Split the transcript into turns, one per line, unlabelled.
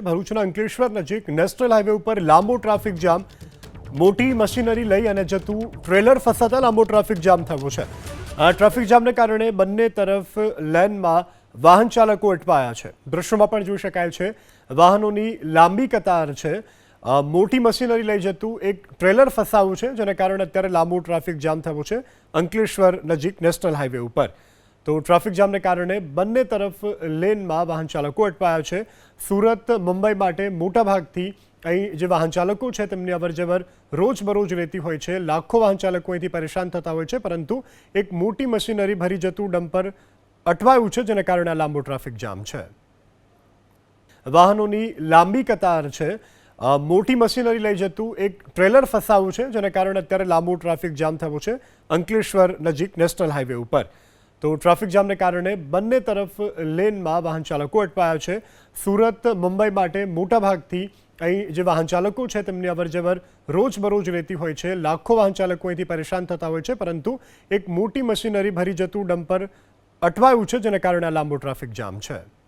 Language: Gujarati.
ભરૂચના અંકલેશ્વર નજીક નેશનલ હાઈવે ઉપર લાંબો ટ્રાફિક જામ. મોટી મશીનરી લઈ અને જતું ટ્રેલર ફસાતા લાંબો ટ્રાફિક જામ થયો છે. આ ટ્રાફિક જામને કારણે બંને તરફ લેનમાં વાહન ચાલકો અટવાયા છે. દ્રશ્યોમાં પણ જોઈ શકાય છે, વાહનોની લાંબી કતાર છે. મોટી મશીનરી લઈ જતું એક ટ્રેલર ફસાયું છે, જેને કારણે અત્યારે લાંબો ટ્રાફિક જામ થયો છે અંકલેશ્વર નજીક નેશનલ હાઈવે ઉપર. તો ટ્રાફિક જામને કારણે બંને તરફ લેનમાં વાહન ચાલકો અટવાયા છે. સુરત, મુંબઈ માટે મોટાભાગથી અહીં જે વાહન ચાલકો છે તેમની અવરજવર રોજબરોજ રહેતી હોય છે. લાખો વાહન ચાલકો અહીંથી પરેશાન થતા હોય છે, પરંતુ એક મોટી મશીનરી ભરી જતું ડમ્પર અટવાયું છે, જેને કારણે આ લાંબો ટ્રાફિક જામ છે. વાહનોની લાંબી કતાર છે. મોટી મશીનરી લઈ જતું એક ટ્રેલર ફસાવું છે, જેને કારણે અત્યારે લાંબો ટ્રાફિક જામ થયો છે અંકલેશ્વર નજીક નેશનલ હાઈવે ઉપર. તો ટ્રાફિક જામને કારણે બંને તરફ લેનમાં વાહન ચાલકો અટવાયા છે. સુરત, મુંબઈ માટે મોટાભાગથી અહીં જે વાહન ચાલકો છે તેમની અવરજવર રોજબરોજ રહેતી હોય છે. લાખો વાહન ચાલકો અહીંથી પરેશાન થતા હોય છે, પરંતુ એક મોટી મશીનરી ભરી જતું ડમ્પર અટવાયું છે, જેને કારણે લાંબો ટ્રાફિક જામ છે.